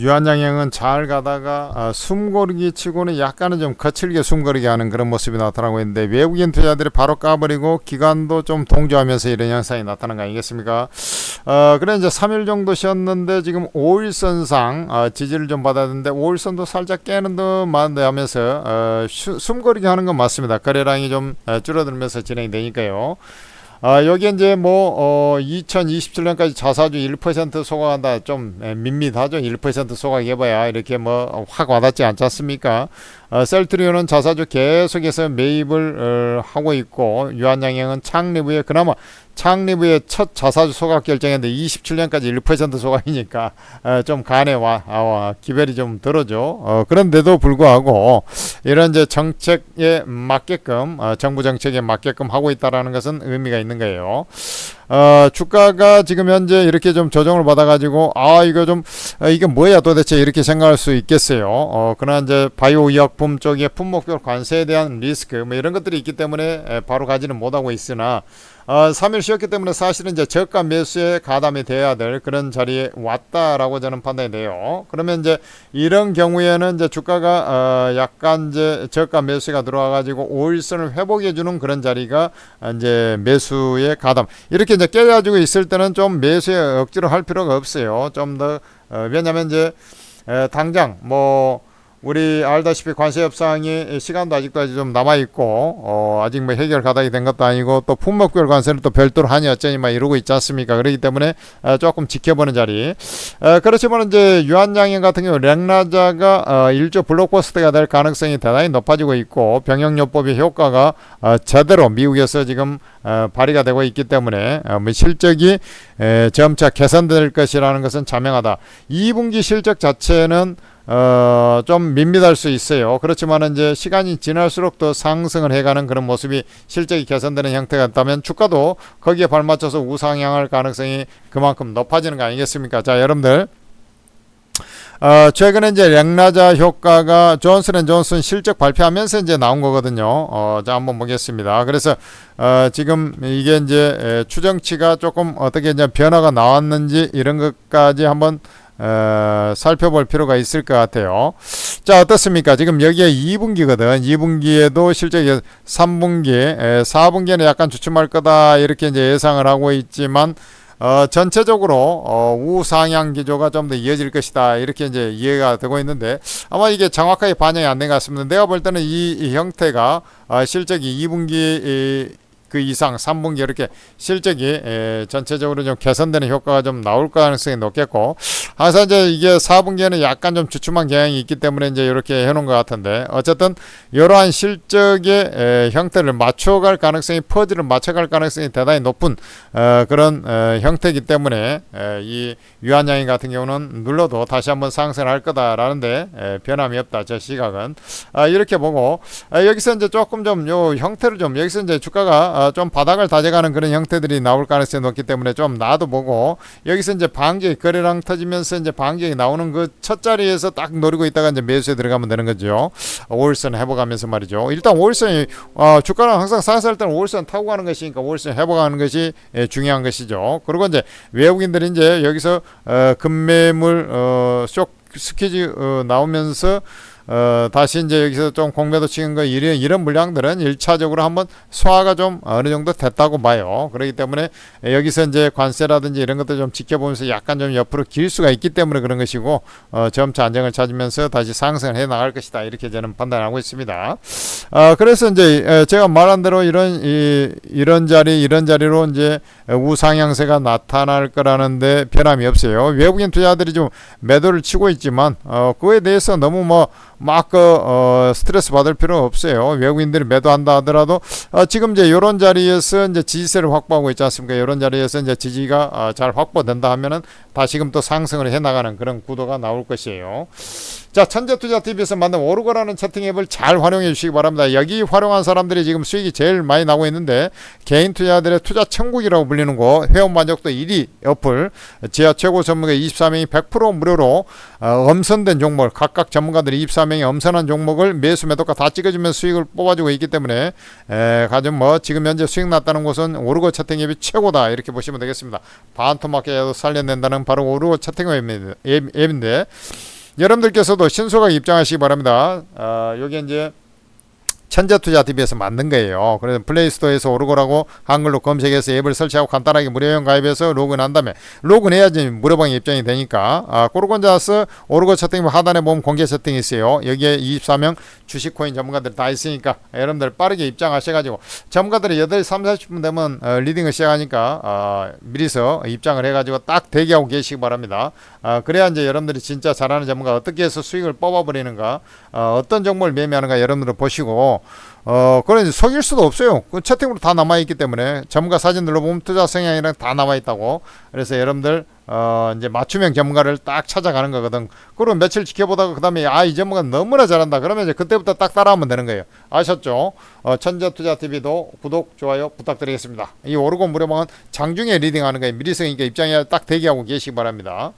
유한양행은 잘 가다가 아, 숨고르기 치고는 약간은 좀 거칠게 숨고르기 하는 그런 모습이 나타나고 있는데 외국인 투자들이 바로 까버리고 기관도 좀 동조하면서 이런 현상이 나타난 거 아니겠습니까? 어, 그래 이제 3일 정도 쉬었는데 지금 5일선상 어, 지지를 좀 받았는데 5일선도 살짝 깨는 듯만 하면서 어, 쉬- 숨고르기 하는 건 맞습니다. 거래량이 좀 어, 줄어들면서 진행이 되니까요. 아, 여기 이제 뭐, 어, 2027년까지 자사주 1% 소각한다. 좀 에, 밋밋하죠. 1% 소각해봐야 이렇게 뭐 확 와닿지 않지 않습니까? 어, 셀트리온은 자사주 계속해서 매입을 어, 하고 있고, 유한양행은 창립 후에 그나마 창립 후에 첫 자사주 소각 결정했는데 27년까지 1% 소각이니까 어, 좀 간에 와, 아, 와 기별이 좀 들어죠. 어, 그런데도 불구하고 이런 이제 정책에 맞게끔 어, 정부 정책에 맞게끔 하고 있다라는 것은 의미가 있는 거예요. 어, 주가가 지금 현재 이렇게 좀 조정을 받아가지고 아 이거 좀 아, 이게 뭐야 도대체 이렇게 생각할 수 있겠어요. 어, 그러나 이제 바이오 의 약품 쪽에 품목별 관세에 대한 리스크 뭐 이런 것들이 있기 때문에 에, 바로 가지는 못하고 있으나 어, 3일 쉬었기 때문에 사실은 이제 저가 매수에 가담이 돼야 될 그런 자리에 왔다라고 저는 판단이 돼요. 그러면 이제 이런 경우에는 이제 주가가 어, 약간 이제 저가 매수가 들어와 가지고 5일선을 회복해 주는 그런 자리가 이제 매수의 가담 이렇게 이제 깨 가지고 있을 때는 좀 매수에 억지로 할 필요가 없어요. 좀더 어, 왜냐면 이제 에, 당장 뭐 우리 알다시피 관세 협상이 시간도 아직도 아직 좀 남아 있고 어, 아직 뭐 해결 가닥이 된 것도 아니고 또 품목별 관세를 또 별도로 하니 어쩌니 막 이러고 있지 않습니까? 그렇기 때문에 어, 조금 지켜보는 자리. 어, 그렇지만 이제 유한양행 같은 경우 랭라자가 어, 1조 블록버스터가 될 가능성이 대단히 높아지고 있고 병역요법의 효과가 어, 제대로 미국에서 지금 어, 발휘가 되고 있기 때문에 어, 뭐 실적이 에, 점차 개선될 것이라는 것은 자명하다. 2분기 실적 자체는 어, 좀 밋밋할 수 있어요. 그렇지만 이제 시간이 지날수록 더 상승을 해가는 그런 모습이 실적이 개선되는 형태가 있다면 주가도 거기에 발맞춰서 우상향할 가능성이 그만큼 높아지는 거 아니겠습니까? 자, 여러분들. 어, 최근에 이제 랭라자 효과가 존슨앤존슨 실적 발표하면서 이제 나온 거거든요. 어, 자 한번 보겠습니다. 그래서 어, 지금 이게 이제 에, 추정치가 조금 어떻게 이제 변화가 나왔는지 이런 것까지 한번 어, 살펴볼 필요가 있을 것 같아요. 자 어떻습니까? 지금 여기에 2분기거든. 2분기에도 실제 3분기, 에, 4분기에는 약간 주춤할 거다 이렇게 이제 예상을 하고 있지만 어, 전체적으로 어, 우상향 기조가 좀 더 이어질 것이다 이렇게 이제 이해가 되고 있는데 아마 이게 정확하게 반영이 안 된 것 같습니다. 내가 볼 때는 이, 이 형태가 어, 실적이 2분기 이, 그 이상 3분기 이렇게 실적이 에, 전체적으로 좀 개선되는 효과가 좀 나올 가능성이 높겠고 항상 이제 이게 4분기에는 약간 좀 주춤한 경향이 있기 때문에 이제 이렇게 해놓은 것 같은데 어쨌든 이러한 실적의 에, 형태를 맞춰갈 가능성이 퍼즐을 맞춰갈 가능성이 대단히 높은 어, 그런 어, 형태이기 때문에 에, 이 유한양이 같은 경우는 눌러도 다시 한번 상승할 거다라는데 에, 변함이 없다 제 시각은. 아, 이렇게 보고 아, 여기서 이제 조금 좀 요 형태를 좀 여기서 이제 주가가 아, 좀 바닥을 다져가는 그런 형태들이 나올 가능성이 높기 때문에 좀 놔도 보고 여기서 이제 반격이 거래량 터지면서 이제 반격이 나오는 그 첫 자리에서 딱 노리고 있다가 이제 매수에 들어가면 되는 거죠. 5일선 회복하면서 말이죠. 일단 5일선이 어, 주가는 항상 상승할 때는 5일선 타고 가는 것이니까 5일선 회복하는 것이 예, 중요한 것이죠. 그리고 이제 외국인들이 이제 여기서 어, 금매물 어, 쇼 스퀴즈 어, 나오면서 어, 다시 이제 여기서 좀 공매도 치는 거 이런 이런 물량들은 1차적으로 한번 소화가 좀 어느 정도 됐다고 봐요. 그렇기 때문에 여기서 이제 관세라든지 이런 것들 좀 지켜보면서 약간 좀 옆으로 길 수가 있기 때문에 그런 것이고 어, 점차 안정을 찾으면서 다시 상승을 해 나갈 것이다 이렇게 저는 판단하고 있습니다. 어, 그래서 이제 에, 제가 말한 대로 이런 이, 이런 자리 이런 자리로 이제 우상향세가 나타날 거라는데 변함이 없어요. 외국인 투자들이 좀 매도를 치고 있지만 어, 그에 대해서 너무 뭐막 그 어, 스트레스 받을 필요는 없어요. 외국인들이 매도한다 하더라도 어, 지금 이제 이런 자리에서 이제 지지세를 확보하고 있지 않습니까? 이런 자리에서 이제 지지가 어, 잘 확보된다 하면은 다시금 또 상승을 해 나가는 그런 구도가 나올 것이에요. 자, 천재투자TV에서 만든 오르고라는 채팅 앱을 잘 활용해 주시기 바랍니다. 여기 활용한 사람들이 지금 수익이 제일 많이 나고 있는데 개인 투자들의 투자 천국이라고 불리는 곳 회원 만족도 1위 어플 지하 최고 전문가 24명이 100% 무료로 어, 엄선된 종목을 각각 전문가들이 24명이 엄선한 종목을 매수 매도가 다 찍어주면 수익을 뽑아주고 있기 때문에 에, 가좀 뭐 지금 현재 수익 났다는 곳은 오르고 채팅 앱이 최고다 이렇게 보시면 되겠습니다. 반토막에도 살려낸다는 바로 오르고 채팅 앱입니다. 앱, 앱인데 여러분들께서도 신속하게 입장하시기 바랍니다. 아, 여기 이제 천재투자TV에서 만든 거예요. 그래서 플레이스토어에서 오르고라고 한글로 검색해서 앱을 설치하고 간단하게 무료용 가입해서 로그인한 다음에 로그인해야지 무료방에 입장이 되니까 아, 고르곤자스 오르고 채팅 하단에 보면 공개 채팅이 있어요. 여기에 24명 주식코인 전문가들 다 있으니까 여러분들 빠르게 입장하셔가지고 전문가들이 8시 3, 40분 되면 어, 리딩을 시작하니까 아, 미리서 입장을 해가지고 딱 대기하고 계시기 바랍니다. 아, 그래야 이제 여러분들이 진짜 잘하는 전문가 어떻게 해서 수익을 뽑아버리는가 어, 어떤 종목을 매매하는가 여러분들 보시고 어, 그런 속일 수도 없어요. 그 채팅으로 다 남아있기 때문에 전문가 사진 눌러보면 투자 성향이랑 다 남아있다고. 그래서 여러분들, 어, 이제 맞춤형 전문가를 딱 찾아가는 거거든. 그리고 며칠 지켜보다가 그 다음에 아, 이 전문가 너무나 잘한다. 그러면 이제 그때부터 딱 따라하면 되는 거예요. 아셨죠? 어, 천재투자TV도 구독, 좋아요 부탁드리겠습니다. 이 오르고 무료방은 장중에 리딩하는 거예요. 미리성이니까 입장에 딱 대기하고 계시기 바랍니다.